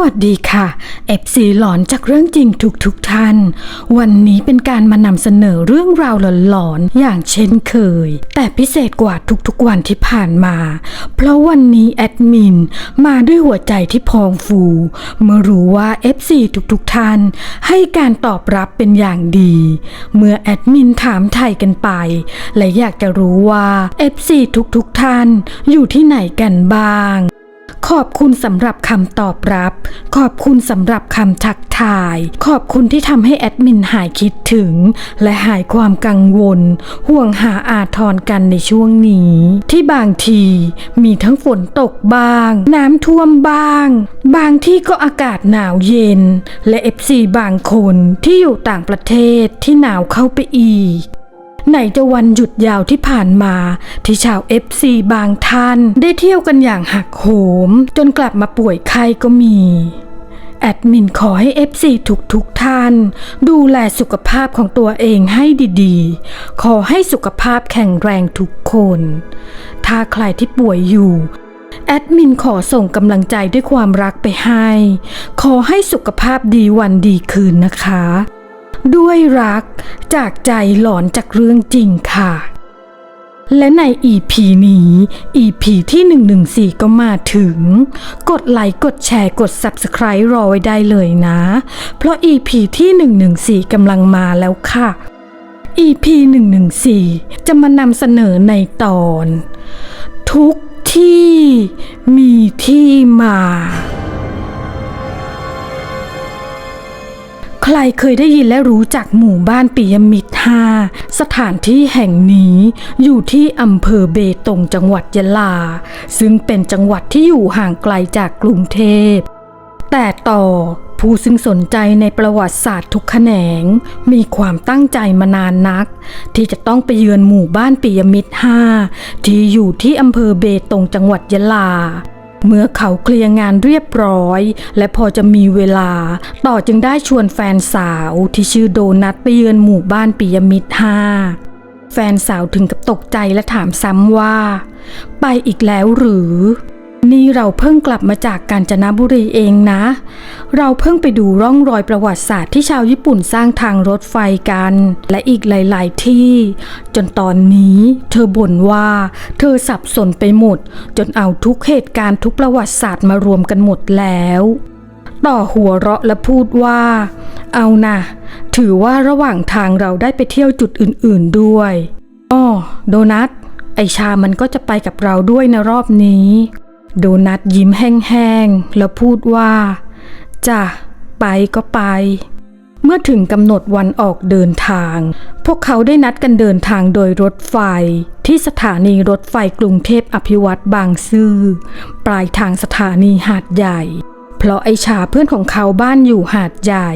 วัสดีค่ะ FC หลอนจากเรื่องจริงทุกทุกท่าน วันนี้เป็นการมานำเสนอเรื่องราวหลอนๆอย่างเช่นเคย แต่พิเศษกว่าทุกๆวันที่ผ่านมา เพราะวันนี้แอดมินมาด้วยหัวใจที่พองฟู เมื่อรู้ว่า FC ทุกๆท่าน ให้การตอบรับเป็นอย่างดี เมื่อแอดมินถามไทยกันไป และอยากจะรู้ว่า FC ทุกๆท่านอยู่ที่ไหนกันบ้าง ขอบคุณสำหรับคำตอบรับ ขอบคุณสำหรับคำทักทาย ขอบคุณที่ทำให้แอดมินหายคิดถึง และหายความกังวล ห่วงหาอาทรกันในช่วงนี้ ที่บางทีมีทั้งฝนตกบ้าง น้ำท่วมบ้าง บางที่ก็อากาศหนาวเย็น และเอฟซีบางคนที่อยู่ต่างประเทศที่หนาวเข้าไปอีก ไหนจะวันหยุดยาวที่ผ่านมาที่ชาว FC บางท่านได้เที่ยวกันอย่างหักโหม จนกลับมาป่วยไข้ก็มี แอดมินขอให้ FC ทุกทุกท่าน ดูแลสุขภาพของตัวเองให้ดีๆ ขอให้สุขภาพแข็งแรงทุกคน ถ้าใครที่ป่วยอยู่แอดมินขอส่งกำลังใจด้วยความรักไปให้ ขอให้สุขภาพดีวันดีคืนนะคะ ด้วยรักจากใจหลอนจากเรื่องจริงค่ะ และใน EP นี้ EP ที่ 114 ก็มาถึง กดไลค์กดแชร์กด Subscribe รอไว้ได้เลยนะ เพราะ EP ที่ 114กำลังมาแล้วค่ะ EP 114 จะมานำเสนอในตอน ทุกที่มีที่มา ใครเคยได้ยินและรู้จักหมู่บ้านปิยมิตรห้าสถานที่แห่งนี้อยู่ที่อำเภอเบตงจังหวัดยะลา ซึ่งเป็นจังหวัดที่อยู่ห่างไกลจากกรุงเทพ แต่ต่อผู้ซึ่งสนใจในประวัติศาสตร์ทุกแขนง มีความตั้งใจมานานนัก ที่จะต้องไปเยือนหมู่บ้านปิยมิตรห้าที่อยู่ที่อำเภอเบตงจังหวัดยะลา เมื่อเขาเคลียร์งานเรียบร้อย และพอจะมีเวลา ต่อจึงได้ชวนแฟนสาวที่ชื่อโดนัทไปเยือนหมู่บ้านปิยมิตรห้าแฟนสาวถึงกับตกใจและถามซ้ำว่า ไปอีกแล้วหรือ นี่เราเพิ่งกลับมาจากกาญจนบุรีเองนะ เราเพิ่งไปดูร่องรอยประวัติศาสตร์ที่ชาวญี่ปุ่นสร้างทางรถไฟกัน และอีกหลาย ๆ ที่ จนตอนนี้เธอบ่นว่า เธอสับสนไปหมด จนเอาทุกเหตุการณ์ทุกประวัติศาสตร์มารวมกันหมดแล้ว ต่อหัวเราะและพูดว่า เอานะถือว่าระหว่างทางเราได้ไปเที่ยวจุดอื่น ๆ ด้วยอ้อโดนัทไอชามันก็จะไปกับเราด้วยนะรอบนี้ โดนัทยิ้มแห้งๆ แล้วพูดว่าจ้ะไปก็ไป เมื่อถึงกำหนดวันออกเดินทาง พวกเขาได้นัดกันเดินทางโดยรถไฟ ที่สถานีรถไฟกรุงเทพอภิวัตบางซื่อ ปลายทางสถานีหาดใหญ่เพราะไอชาเพื่อนของเขาบ้านอยู่หาดใหญ่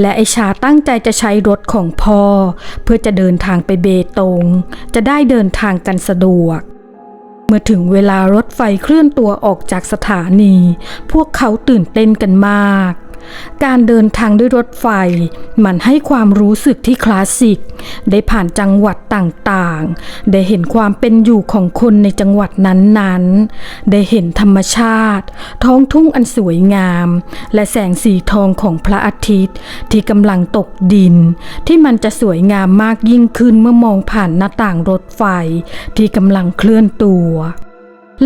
และไอชาตั้งใจจะใช้รถของพ่อ เพื่อจะเดินทางไปเบตง จะได้เดินทางกันสะดวก เมื่อถึงเวลารถไฟเคลื่อนตัวออกจากสถานี พวกเขาตื่นเต้นกันมาก การเดินทางด้วยรถไฟ มันให้ความรู้สึกที่คลาสสิก ได้ผ่านจังหวัดต่างๆ ได้เห็นความเป็นอยู่ของคนในจังหวัดนั้นๆ ได้เห็นธรรมชาติ ท้องทุ่งอันสวยงาม และแสงสีทองของพระอาทิตย์ ที่กำลังตกดิน ที่มันจะสวยงามมากยิ่งขึ้นเมื่อมองผ่านหน้าต่างรถไฟ ที่กำลังเคลื่อนตัว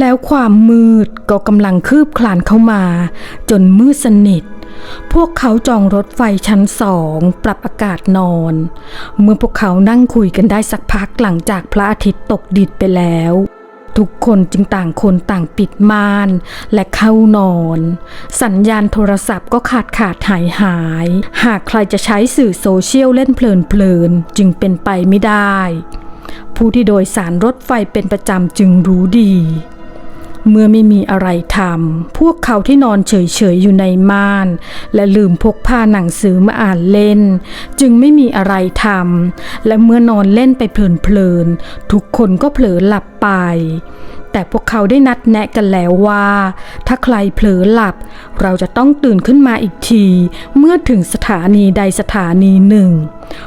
แล้วความมืดก็กำลังคืบคลานเข้ามา จนมืดสนิท พวกเขาจองรถไฟชั้นสองปรับอากาศนอน เมื่อพวกเขานั่งคุยกันได้สักพักหลังจากพระอาทิตย์ตกดินไปแล้ว ทุกคนจึงต่างคนต่างปิดม่านและเข้านอน สัญญาณโทรศัพท์ก็ขาดขาดหายหาย หากใครจะใช้สื่อโซเชียลเล่นเพลินเพลินจึงเป็นไปไม่ได้ ผู้ที่โดยสารรถไฟเป็นประจำจึงรู้ดี เมื่อไม่มีอะไรทำพวกเขาที่นอนเฉยๆอยู่ในม่าน และลืมพกพาหนังสือมาอ่านเล่น จึงไม่มีอะไรทำและเมื่อนอนเล่นไปเพลินๆทุกคนก็เผลอหลับไป แต่พวกเขาได้นัดแนะกันแล้วว่า ถ้าใครเผลอหลับ เราจะต้องตื่นขึ้นมาอีกที เมื่อถึงสถานีใดสถานีหนึ่ง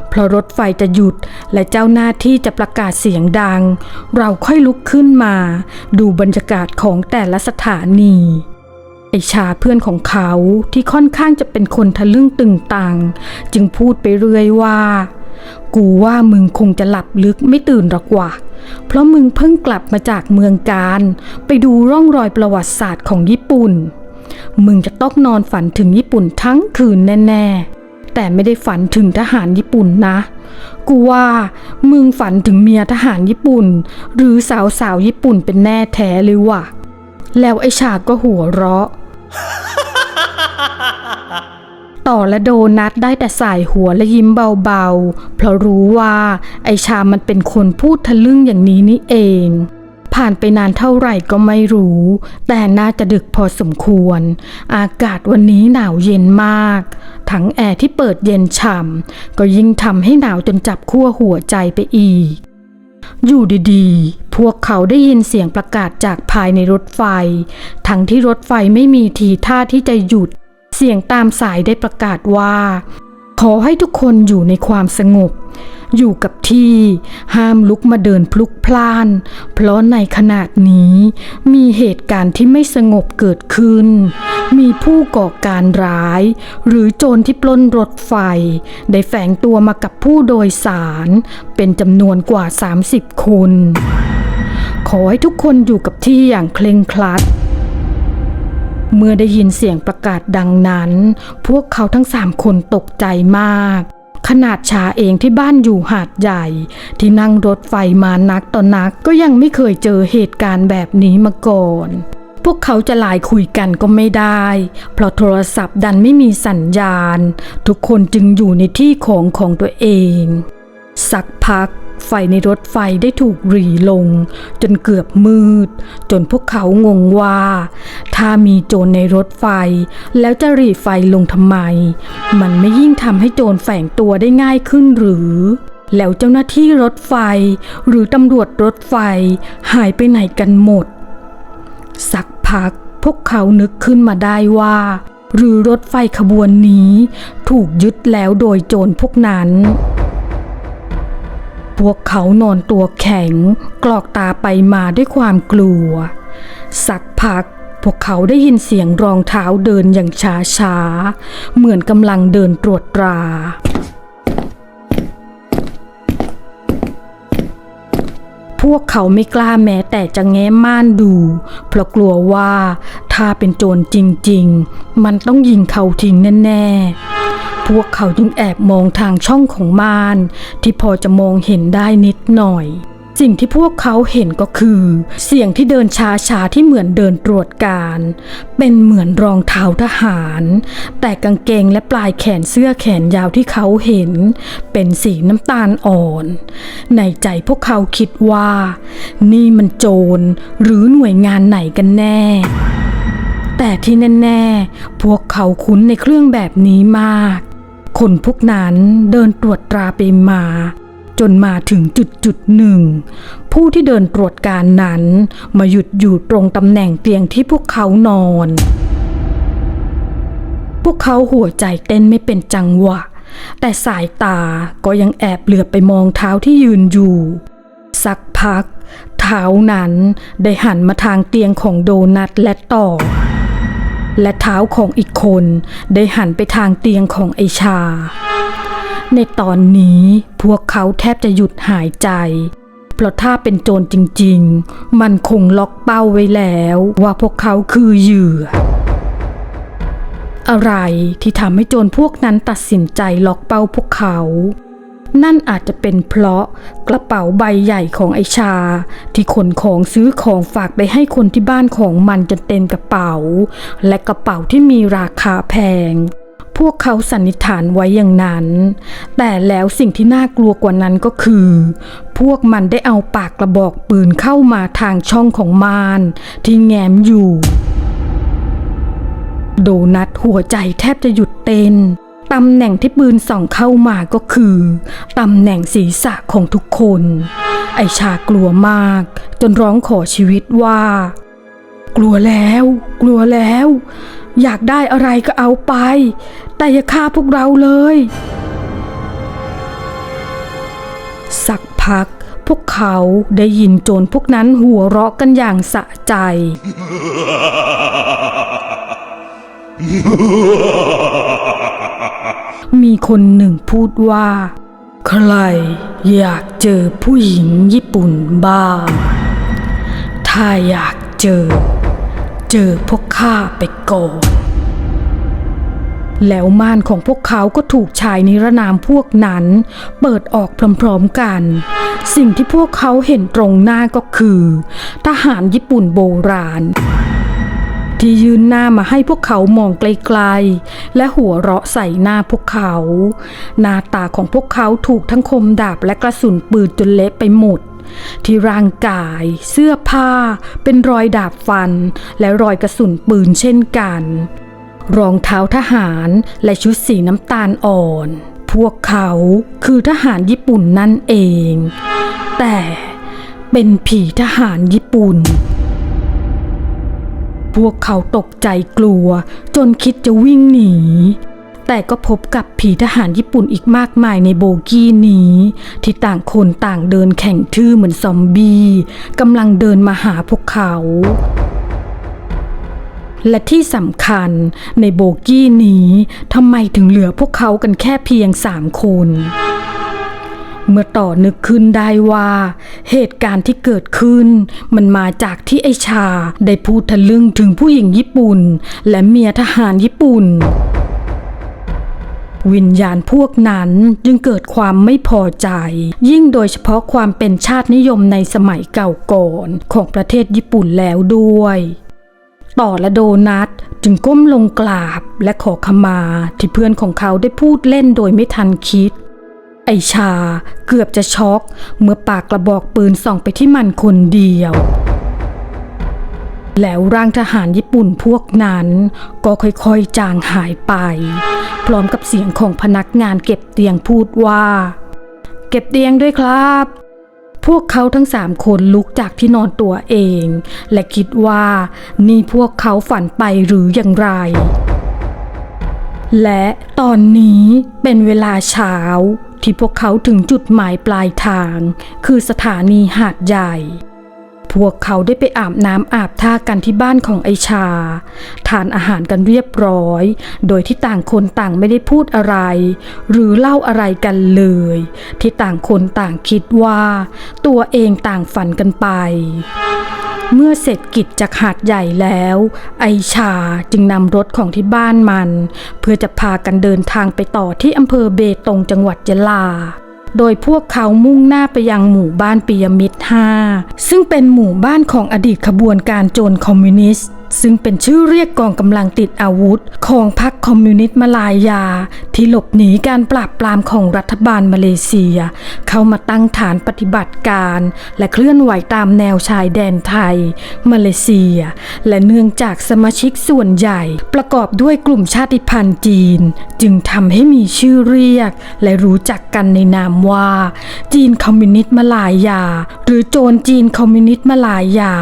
เพราะรถไฟจะหยุดและเจ้าหน้าที่จะประกาศเสียงดัง เราค่อยลุกขึ้นมา ดูบรรยากาศของแต่ละสถานีไอชาเพื่อนของเขาที่ค่อนข้างจะเป็นคนทะลึ่งตึงตัง จึงพูดไปเรื่อยว่า กูว่ามึงคงจะหลับลึกไม่ตื่นหรอกว่ะ เพราะมึงเพิ่งกลับมาจากเมืองการ ไปดูร่องรอยประวัติศาสตร์ของญี่ปุ่น มึงจะต้องนอนฝันถึงญี่ปุ่นทั้งคืนแน่ ๆ แต่ไม่ได้ฝันถึงทหารญี่ปุ่นนะ กูว่ามึงฝันถึงเมียทหารญี่ปุ่น หรือสาวสาวญี่ปุ่นเป็นแน่แท้เลยว่ะ แล้วไอชาก็หัวเราะ ต่อและโดนัทได้แต่สายหัวและยิ้มเบาๆ เพราะรู้ว่าไอชามันเป็นคนพูดทะลึ่งอย่างนี้นี่เอง ผ่านไปนานเท่าไหร่ก็ไม่รู้ แต่น่าจะดึกพอสมควร อากาศวันนี้หนาวเย็นมาก ทั้งแอร์ที่เปิดเย็นฉ่ำก็ยิ่งทำให้หนาวจนจับขั้วหัวใจไปอีก อยู่ดีๆ พวกเขาได้ยินเสียงประกาศจากภายในรถไฟ ทั้งที่รถไฟไม่มีทีท่าที่จะหยุด เสียงตามสายได้ประกาศว่า ขอให้ทุกคนอยู่ในความสงบ อยู่กับที่ห้ามลุกมาเดินพลุกพล่าน เพราะในขณะนี้มีเหตุการณ์ที่ไม่สงบเกิดขึ้น มีผู้ก่อการร้าย หรือโจรที่ปล้นรถไฟ ได้แฝงตัวมากับผู้โดยสาร เป็นจำนวนกว่า 30 คน ขอให้ทุกคนอยู่กับที่อย่างเคร่งครัด เมื่อได้ยินเสียงประกาศดังนั้น พวกเขาทั้งสามคนตกใจมาก ขนาดชาเองที่บ้านอยู่หาดใหญ่ ที่นั่งรถไฟมานักต่อนนักก็ยังไม่เคยเจอเหตุการณ์แบบนี้มาก่อน พวกเขาจะไลน์คุยกันก็ไม่ได้ เพราะโทรศัพท์ดันไม่มีสัญญาณ ทุกคนจึงอยู่ในที่ของของตัวเอง สักพัก ไฟในรถไฟได้ถูกหรี่ลง จนเกือบมืด จนพวกเขางงว่า ถ้ามีโจรในรถไฟ แล้วจะหรี่ไฟลงทำไม มันไม่ยิ่งทำให้โจรแฝงตัวได้ง่ายขึ้นหรือแล้วเจ้าหน้าที่รถไฟ หรือตำรวจรถไฟ หายไปไหนกันหมด สักพักพวกเขานึกขึ้นมาได้ว่า หรือรถไฟขบวนนี้ ถูกยึดแล้วโดยโจรพวกนั้น พวกเขานอนตัวแข็ง กรอกตาไปมาด้วยความกลัว สักพักพวกเขาได้ยินเสียงรองเท้าเดินอย่างช้าช้าๆเหมือนกำลังเดินตรวจตรา พวกเขาไม่กล้าแม้แต่จะแง้มม่านดู เพราะกลัวว่าถ้าเป็นโจรจริงๆ มันต้องยิงเขาทิ้งแน่ๆ พวกเขาจึงแอบมองทางช่องของม่าน ที่พอจะมองเห็นได้นิดหน่อย สิ่งที่พวกเขาเห็นก็คือ เสียงที่เดินช้าๆที่เหมือนเดินตรวจการ เป็นเหมือนรองเท้าทหาร แต่กางเกงและปลายแขนเสื้อแขนยาวที่เขาเห็น เป็นสีน้ำตาลอ่อน ในใจพวกเขาคิดว่า นี่มันโจรหรือหน่วยงานไหนกันแน่แต่ที่แน่ ๆ พวกเขาคุ้นในเครื่องแบบนี้มาก คนพวกนั้นเดินตรวจตราไปมา จนมาถึงจุดจุดหนึ่ง ผู้ที่เดินตรวจการนั้น มาหยุดอยู่ตรงตำแหน่งเตียงที่พวกเขานอน พวกเขาหัวใจเต้นไม่เป็นจังหวะ แต่สายตาก็ยังแอบเหลือบไปมองเท้าที่ยืนอยู่ สักพัก เท้านั้นได้หันมาทางเตียงของโดนัทและต่อ และเท้าของอีกคนได้หันไปทางเตียงของไอชา ในตอนนี้พวกเขาแทบจะหยุดหายใจ เพราะถ้าเป็นโจรจริง ๆ มันคงล็อกเป้าไว้แล้วว่าพวกเขาคือเหยื่อ อะไรที่ทำให้โจรพวกนั้นตัดสินใจล็อกเป้าพวกเขา นั่นอาจจะเป็นเพราะกระเป๋าใบใหญ่ของไอชา ที่ขนของซื้อของฝากไปให้คนที่บ้านของมันจนเต็มกระเป๋า และกระเป๋าที่มีราคาแพง พวกเขาสันนิษฐานไว้อย่างนั้น แต่แล้วสิ่งที่น่ากลัวกว่านั้นก็คือ พวกมันได้เอาปากกระบอกปืนเข้ามาทางช่องของมานที่แง้มอยู่ โดนัทหัวใจแทบจะหยุดเต้น ตำแหน่งที่ปืนส่องเข้ามาก็คือ ตำแหน่งศีรษะของทุกคน ไอชากลัวมาก จนร้องขอชีวิตว่า กลัวแล้ว กลัวแล้ว อยากได้อะไรก็เอาไป แต่อย่าฆ่าพวกเราเลย สักพักพวกเขาได้ยินโจรพวกนั้นหัวเราะกันอย่างสะใจ มีคนหนึ่งพูดว่า ใครอยากเจอผู้หญิงญี่ปุ่นบ้าง ถ้าอยากเจอ เจอพวกข้าไปก่อนแล้วม่านของพวกเขาก็ถูกชายนิรนามพวกนั้น เปิดออกพร้อมๆกัน สิ่งที่พวกเขาเห็นตรงหน้าก็คือ ทหารญี่ปุ่นโบราณ ที่ยืนหน้ามาให้พวกเขามองไกลๆ และหัวเราะใส่หน้าพวกเขา หน้าตาของพวกเขาถูกทั้งคมดาบและกระสุนปืนจนเละไปหมด ที่ร่างกาย เสื้อผ้า เป็นรอยดาบฟัน และรอยกระสุนปืนเช่นกัน รองเท้าทหารและชุดสีน้ำตาลอ่อน พวกเขาคือทหารญี่ปุ่นนั่นเอง แต่เป็นผีทหารญี่ปุ่น พวกเขาตกใจกลัว จนคิดจะวิ่งหนี แต่ก็พบกับผีทหารญี่ปุ่นอีกมากมายในโบกี้นี้ ที่ต่างคนต่างเดินแข่งทื่อเหมือนซอมบี้กำลังเดินมาหาพวกเขาและที่สำคัญในโบกี้นี้ทำไมถึงเหลือพวกเขากันแค่เพียงสามคน เมื่อต่อนึกขึ้นได้ว่า เหตุการณ์ที่เกิดขึ้น มันมาจากที่ไอชาได้พูดทะลึ่งถึงผู้หญิงญี่ปุ่น และเมียทหารญี่ปุ่นวิญญาณพวกนั้นจึงเกิดความไม่พอใจ ยิ่งโดยเฉพาะความเป็นชาตินิยมในสมัยเก่าก่อนของประเทศญี่ปุ่นแล้วด้วย ต่อและโดนัทจึงก้มลงกราบและขอขมาที่เพื่อนของเขาได้พูดเล่นโดยไม่ทันคิด ไอชาเกือบจะช็อกเมื่อปากกระบอกปืนส่องไปที่มันคนเดียว แล้วร่างทหารญี่ปุ่นพวกนั้นก็ค่อยๆจางหายไป พร้อมกับเสียงของพนักงานเก็บเตียงพูดว่า เก็บเตียงด้วยครับ พวกเขาทั้งสามคนลุกจากที่นอนตัวเอง และคิดว่านี่พวกเขาฝันไปหรืออย่างไรและตอนนี้เป็นเวลาเช้า ที่พวกเขาถึงจุดหมายปลายทาง คือสถานีหาดใหญ่ พวกเขาได้ไปอาบน้ำอาบท่ากันที่บ้านของไอชา ทานอาหารกันเรียบร้อย โดยที่ต่างคนต่างไม่ได้พูดอะไร หรือเล่าอะไรกันเลย ที่ต่างคนต่างคิดว่า ตัวเองต่างฝันกันไป เมื่อเสร็จกิจจากหาดใหญ่แล้ว ไอชาจึงนำรถของที่บ้านมัน เพื่อจะพากันเดินทางไปต่อที่อำเภอเบตงจังหวัดยะลา โดยพวกเขามุ่งหน้าไปยังหมู่บ้านปิยมิตร5ซึ่งเป็นหมู่บ้านของอดีตขบวนการโจรคอมมิวนิสต์ ซึ่งเป็นชื่อเรียกกองกำลังติดอาวุธ ของพรรคคอมมิวนิสต์มาลายา ที่หลบหนีการปราบปรามของรัฐบาลมาเลเซีย เข้ามาตั้งฐานปฏิบัติการ และเคลื่อนไหวตามแนวชายแดนไทย มาเลเซีย และเนื่องจากสมาชิกส่วนใหญ่ ประกอบด้วยกลุ่มชาติพันธุ์จีน จึงทำให้มีชื่อเรียก และรู้จักกันในนามว่า จีนคอมมิวนิสต์มาลายา หรือโจรจีนคอมมิวนิสต์มาลายา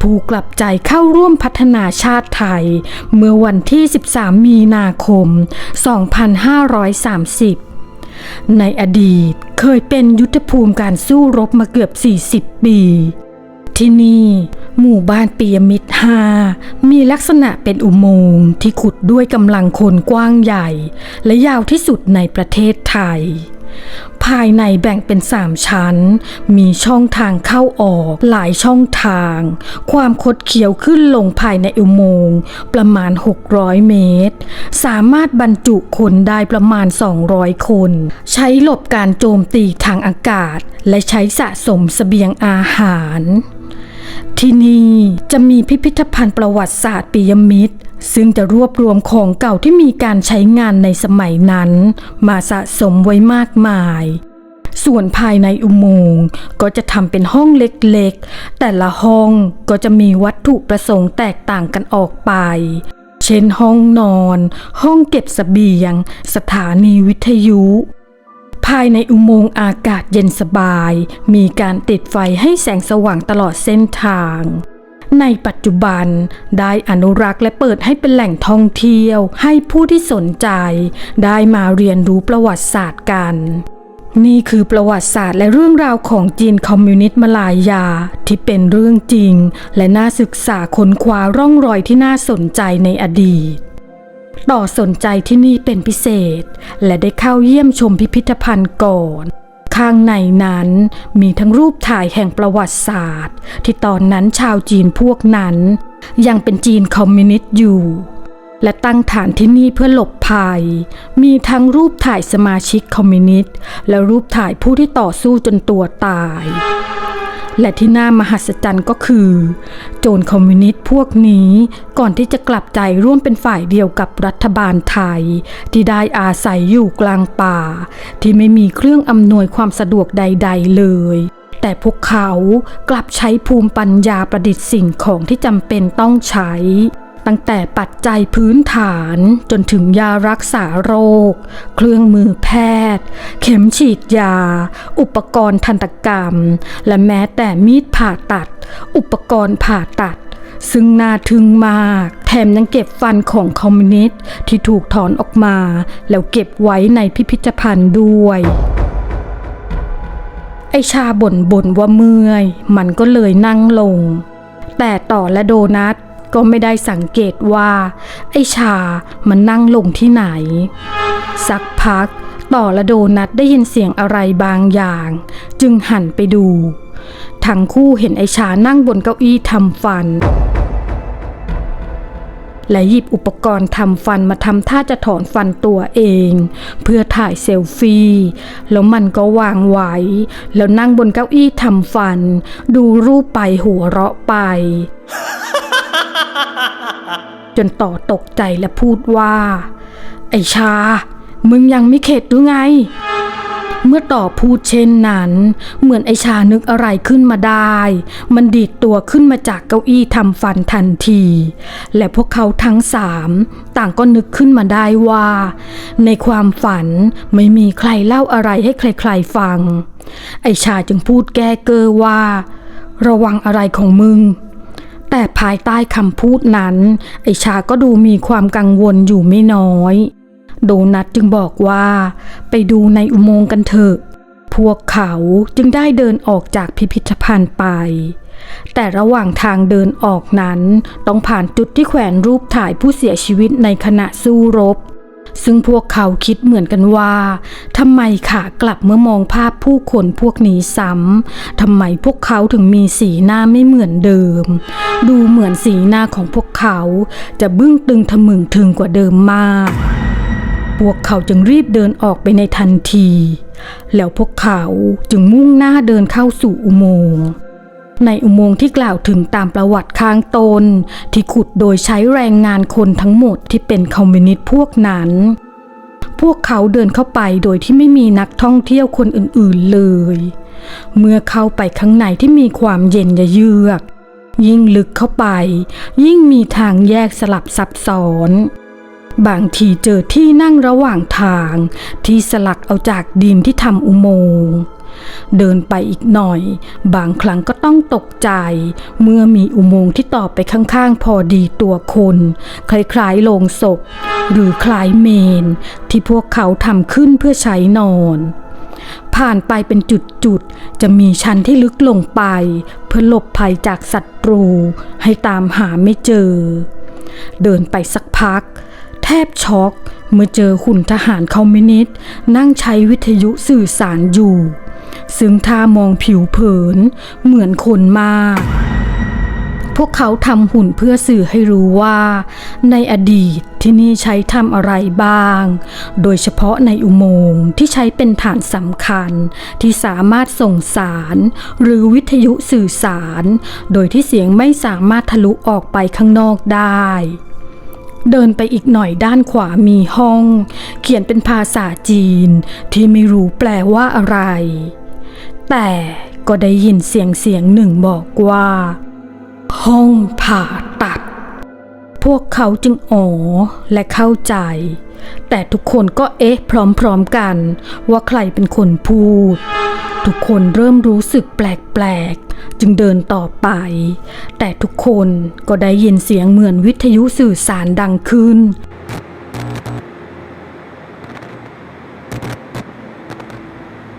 ผู้กลับใจเข้าร่วมพัฒนาชาติไทย เมื่อวันที่ 13 มีนาคม 2530ในอดีตเคยเป็นยุทธภูมิการสู้รบมาเกือบ 40 ปี ที่นี่ หมู่บ้านปียมิตร5มีลักษณะเป็นอุโมงค์ที่ขุดด้วยกำลังคนกว้างใหญ่ และยาวที่สุดในประเทศไทย ภายในแบ่งเป็นสามชั้น มีช่องทางเข้าออกหลายช่องทาง ความคดเคี้ยวขึ้นลงภายในอุโมงค์ประมาณ 600 เมตร สามารถบรรจุคนได้ประมาณ 200 คน ใช้หลบการโจมตีทางอากาศ และใช้สะสมเสบียงอาหาร ที่นี่จะมีพิพิธภัณฑ์ประวัติศาสตร์ปิยมิตร ซึ่งจะรวบรวมของเก่าที่มีการใช้งานในสมัยนั้น มาสะสมไว้มากมาย ส่วนภายในอุโมงค์ก็จะทำเป็นห้องเล็กๆ แต่ละห้องก็จะมีวัตถุประสงค์แตกต่างกันออกไป เช่นห้องนอน ห้องเก็บเสบียง สถานีวิทยุภายในอุโมงค์อากาศเย็นสบาย มีการติดไฟให้แสงสว่างตลอดเส้นทาง ในปัจจุบันได้อนุรักษ์และเปิดให้เป็นแหล่งท่องเที่ยว ให้ผู้ที่สนใจ ได้มาเรียนรู้ประวัติศาสตร์กันนี่คือประวัติศาสตร์และเรื่องราวของจีนคอมมิวนิสต์มาลายา ที่เป็นเรื่องจริง และน่าศึกษาค้นคว้าร่องรอยที่น่าสนใจในอดีต ต่อสนใจที่นี่เป็นพิเศษ และได้เข้าเยี่ยมชมพิพิธภัณฑ์ก่อน ข้างในนั้นมีทั้งรูปถ่ายแห่งประวัติศาสตร์ ที่ตอนนั้นชาวจีนพวกนั้น ยังเป็นจีนคอมมิวนิสต์อยู่ และตั้งฐานที่นี่เพื่อหลบภัย มีทั้งรูปถ่ายสมาชิกคอมมิวนิสต์และรูปถ่ายผู้ที่ต่อสู้จนตัวตาย และที่น่ามหัศจรรย์ก็คือ โจรคอมมิวนิสต์พวกนี้ก่อนที่จะกลับใจร่วมเป็นฝ่ายเดียวกับรัฐบาลไทย ที่ได้อาศัยอยู่กลางป่า ที่ไม่มีเครื่องอำนวยความสะดวกใด ๆ เลยแต่พวกเขากลับใช้ภูมิปัญญาประดิษฐ์สิ่งของที่จำเป็นต้องใช้ ตั้งแต่ปัจจัยพื้นฐานจนถึงยารักษาโรค เครื่องมือแพทย์ เข็มฉีดยา อุปกรณ์ทันตกรรม และแม้แต่มีดผ่าตัด อุปกรณ์ผ่าตัดซึ่งน่าทึ่งมาก แถมยังเก็บฟันของคอมมิวนิสต์ที่ถูกถอนออกมา แล้วเก็บไว้ในพิพิธภัณฑ์ด้วย ไอชาบ่นบ่นว่าเมื่อย มันก็เลยนั่งลง แต่ต่อและโดนัท ก็ไม่ได้สังเกตว่า ไอชามันนั่งลงที่ไหน สักพักต่อละโดนัทได้ยินเสียงอะไรบางอย่าง จึงหันไปดู ทั้งคู่เห็นไอชานั่งบนเก้าอี้ทำฟัน และหยิบอุปกรณ์ทำฟันมาทำท่าจะถอนฟันตัวเอง เพื่อถ่ายเซลฟี่ แล้วมันก็วางไว้ แล้วนั่งบนเก้าอี้ทำฟัน ดูรูปไปหัวเราะไป นต่อตกใจและพูดว่า ไอชา มึงยังไม่เข็ดหรือไง เมื่อต่อพูดเช่นนั้น เหมือนไอชานึกอะไรขึ้นมาได้ มันดีดตัวขึ้นมาจากเก้าอี้ทำฟันทันที และพวกเขาทั้งสามต่างก็นึกขึ้นมาได้ว่า ในความฝันไม่มีใครเล่าอะไรให้ใครๆฟัง ไอชาจึงพูดแก้เกอว่า ระวังอะไรของมึง แต่ภายใต้คำพูดนั้น ไอชาก็ดูมีความกังวลอยู่ไม่น้อย โดนัทจึงบอกว่า ไปดูในอุโมงค์กันเถอะ พวกเขาจึงได้เดินออกจากพิพิธภัณฑ์ไป แต่ระหว่างทางเดินออกนั้น ต้องผ่านจุดที่แขวนรูปถ่ายผู้เสียชีวิตในขณะสู้รบ ซึ่งพวกเขาคิดเหมือนกันว่าทำไมขากลับเมื่อมองภาพผู้คนพวกนี้ซ้ำทำไมพวกเขาถึงมีสีหน้าไม่เหมือนเดิม ดูเหมือนสีหน้าของพวกเขาจะบึ้งตึงทะมึงถึงกว่าเดิมมาก พวกเขาจึงรีบเดินออกไปในทันที แล้วพวกเขาจึงมุ่งหน้าเดินเข้าสู่อุโมงค์ ในอุโมงค์ที่กล่าวถึงตามประวัติข้างตน ที่ขุดโดยใช้แรงงานคนทั้งหมดที่เป็นคอมมิวนิสต์พวกนั้น พวกเขาเดินเข้าไปโดยที่ไม่มีนักท่องเที่ยวคนอื่นๆเลย เมื่อเข้าไปข้างในที่มีความเย็นยะเยือก ยิ่งลึกเข้าไป ยิ่งมีทางแยกสลับซับซ้อนบางทีเจอที่นั่งระหว่างทางที่สลักเอาจากดินที่ทำอุโมงค์ เดินไปอีกหน่อย บางครั้งก็ต้องตกใจ เมื่อมีอุโมงค์ที่ต่อไปข้างๆ พอดีตัวคน คล้ายๆโลงศพ หรือคล้ายเมน ที่พวกเขาทำขึ้นเพื่อใช้นอน ผ่านไปเป็นจุดๆ จะมีชั้นที่ลึกลงไป เพื่อหลบภัยจากศัตรู ให้ตามหาไม่เจอ เดินไปสักพัก แทบช็อกเมื่อเจอหุ่นทหารคอมมิวนิสต์นั่งใช้วิทยุสื่อสารอยู่ ซึ่งถ้ามองผิวเผิน เหมือนคนมาก พวกเขาทำหุ่นเพื่อสื่อให้รู้ว่า ในอดีตที่นี่ใช้ทำอะไรบ้าง โดยเฉพาะในอุโมงค์ที่ใช้เป็นฐานสำคัญ ที่สามารถส่งสาร หรือวิทยุสื่อสาร โดยที่เสียงไม่สามารถทะลุออกไปข้างนอกได้เดินไปอีกหน่อยด้านขวามีห้อง เขียนเป็นภาษาจีนที่ไม่รู้แปลว่าอะไร แต่ก็ได้ยินเสียงเสียงหนึ่งบอกว่า ห้องผ่าตัด พวกเขาจึงอ๋อและเข้าใจ แต่ทุกคนก็เอ๊ะพร้อมๆกัน ว่าใครเป็นคนพูด ทุกคนเริ่มรู้สึกแปลกๆ จึงเดินต่อไป แต่ทุกคนก็ได้ยินเสียงเหมือนวิทยุสื่อสารดังขึ้น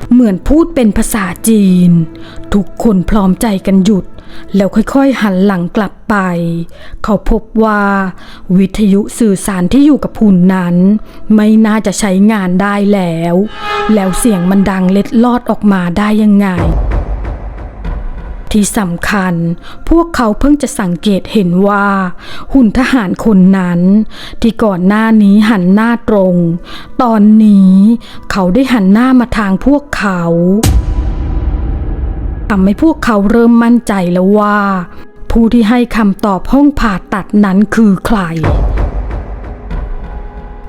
เเห มือนพูดเป็นภาษาจีน ทุกคนพร้อมใจกันหยุด แล้วค่อยๆหันหลังกลับไป เขาพบว่า วิทยุสื่อสารที่อยู่กับหุ่นนั้น ไม่น่าจะใช้งานได้แล้ว แล้วเสียงมันดังเล็ดลอดออกมาได้ยังไง ที่สำคัญ พวกเขาเพิ่งจะสังเกตเห็นว่า หุ่นทหารคนนั้น ที่ก่อนหน้านี้หันหน้าตรง ตอนนี้เขาได้หันหน้ามาทางพวกเขาทำให้พวกเขาเริ่มมั่นใจแล้วว่า ผู้ที่ให้คำตอบห้องผ่าตัดนั้นคือใคร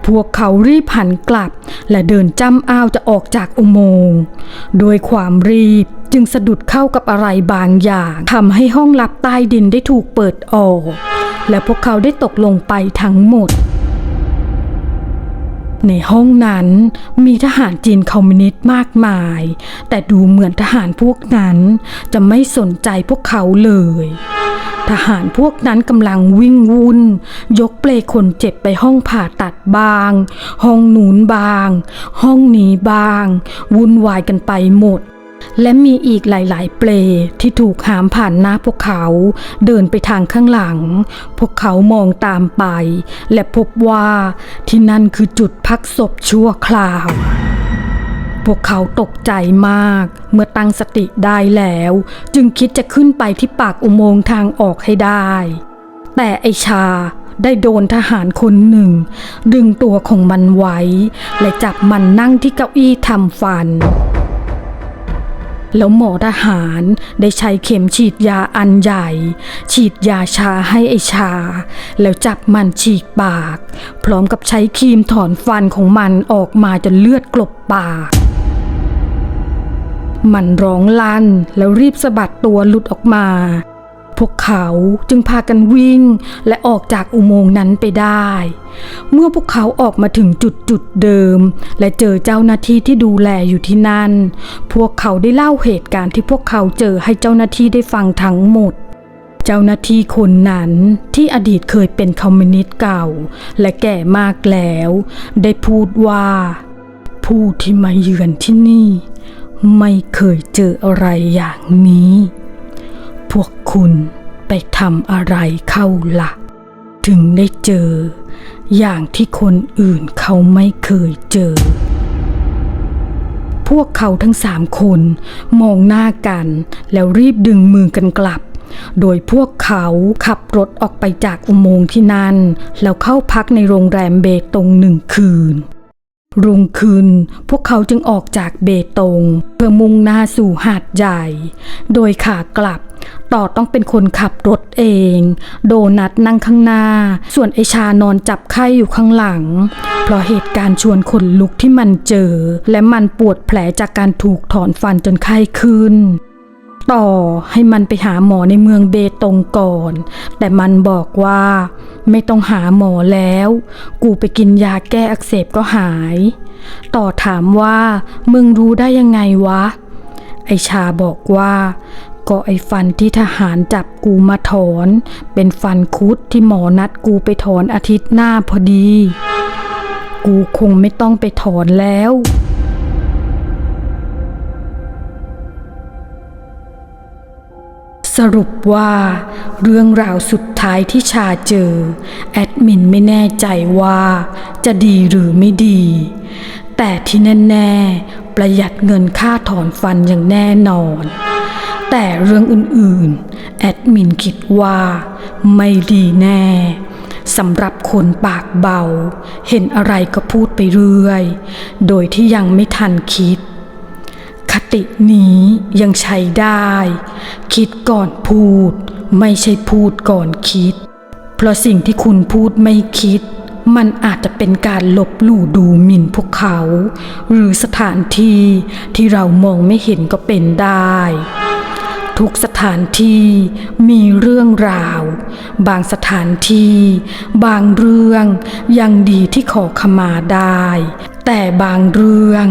พวกเขารีบหันกลับ และเดินจ้ำอ้าวจะออกจากอุโมงค์ โดยความรีบ จึงสะดุดเข้ากับอะไรบางอย่างทำให้ห้องลับใต้ดินได้ถูกเปิดออก และพวกเขาได้ตกลงไปทั้งหมด ในห้องนั้นมีทหารจีนคอมมิวนิสต์มากมาย แต่ดูเหมือนทหารพวกนั้นจะไม่สนใจพวกเขาเลยทหารพวกนั้นกำลังวิ่งวุ่น ยกเปลคนเจ็บไปห้องผ่าตัดบาง ห้องหนูนบาง ห้องนี้บาง วุ่นวายกันไปหมด และมีอีกหลาย ๆ เปลที่ถูกหามผ่านหน้าพวกเขา เดินไปทางข้างหลัง พวกเขามองตามไป และพบว่าที่นั่นคือจุดพักศพชั่วคราว พวกเขาตกใจมาก เมื่อตั้งสติได้แล้ว จึงคิดจะขึ้นไปที่ปากอุโมงค์ทางออกให้ได้ แต่ไอชาได้โดนทหารคนหนึ่ง ดึงตัวของมันไว้ และจับมันนั่งที่เก้าอี้ทำฟัน แล้วหมอทหารได้ใช้เข็มฉีดยาอันใหญ่ ฉีดยาชาให้ไอชา แล้วจับมันฉีกปาก พร้อมกับใช้ครีมถอนฟันของมันออกมาจนเลือดกลบปากมันร้องลั่นแล้วรีบสะบัดตัวหลุดออกมา วกเขาจึงพากันวิ่งและออกจากอุโมงค์นั้นไปได้ เมื่อพวกเขาออกมาถึงจุดจุดเดิม และเจอเจ้าหน้าที่ที่ดูแลอยู่ที่นั่น พวกเขาได้เล่าเหตุการณ์ที่พวกเขาเจอให้เจ้าหน้าที่ได้ฟังทั้งหมดเจ้าหน้าที่คนนั้นที่อดีตเคยเป็นคอมมิวนิสต์เก่า และแก่มากแล้ว ได้พูดว่า ผู้ที่มาเยือนที่นี่ ไม่เคยเจออะไรอย่างนี้ คุณไปทำอะไรเข้าละ่ะ ถึงได้เจอ อย่างที่คนอื่นเขาไม่เคยเจอ พวกเขาทั้งสามคน มองหน้ากันแล้วรีบดึงมือกันกลับ โดยพวกเขาขับรถออกไปจากอุโมงค์ที่นั่น แล้วเข้าพักในโรงแรมเบตงหนึ่งคืนรุ่งขึ้นพวกเขาจึงออกจากเบตง เพื่อมุ่งหน้าสู่หาดใหญ่ โดยขากลับ ต่อต้องเป็นคนขับรถเอง โดนัทนั่งข้างหน้า ส่วนไอชานอนจับไข้อยู่ข้างหลัง เพราะเหตุการณ์ชวนขนลุกที่มันเจอ และมันปวดแผลจากการถูกถอนฟันจนไข้ขึ้น ต่อให้มันไปหาหมอในเมืองเบตงก่อน แต่มันบอกว่าไม่ต้องหาหมอแล้ว กูไปกินยาแก้อักเสบก็หาย ต่อถามว่ามึงรู้ได้ยังไงวะ ไอชาบอกว่า ก็ไอฟันที่ทหารจับกูมาถอน เป็นฟันคุดที่หมอนัดกูไปถอนอาทิตย์หน้าพอดี กูคงไม่ต้องไปถอนแล้วสรุปว่าเรื่องราวสุดท้ายที่ชาเจอ แอดมินไม่แน่ใจว่าจะดีหรือไม่ดี แต่ที่แน่ ๆ ประหยัดเงินค่าถอนฟันอย่างแน่นอน แต่เรื่องอื่นๆ แอดมินคิดว่าไม่ดีแน่สำหรับคนปากเบา เห็นอะไรก็พูดไปเรื่อย โดยที่ยังไม่ทันคิด คตินี้ยังใช้ได้ คิดก่อนพูด ไม่ใช่พูดก่อนคิด เพราะสิ่งที่คุณพูดไม่คิด มันอาจจะเป็นการลบหลู่ดูหมิ่นพวกเขา หรือสถานที่ที่เรามองไม่เห็นก็เป็นได้ ทุกสถานที่มีเรื่องราว บางสถานที่ บางเรื่องยังดีที่ขอขมาได้ แต่บางเรื่อง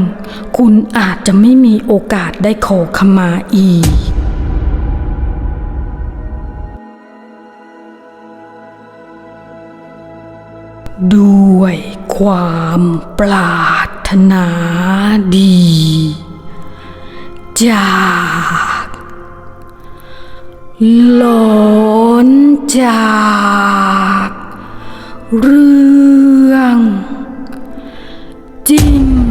คุณอาจจะไม่มีโอกาสได้ขอขมาอีกด้วยความปรารถนาดีจาก หลอนจาก เรื่อง จริง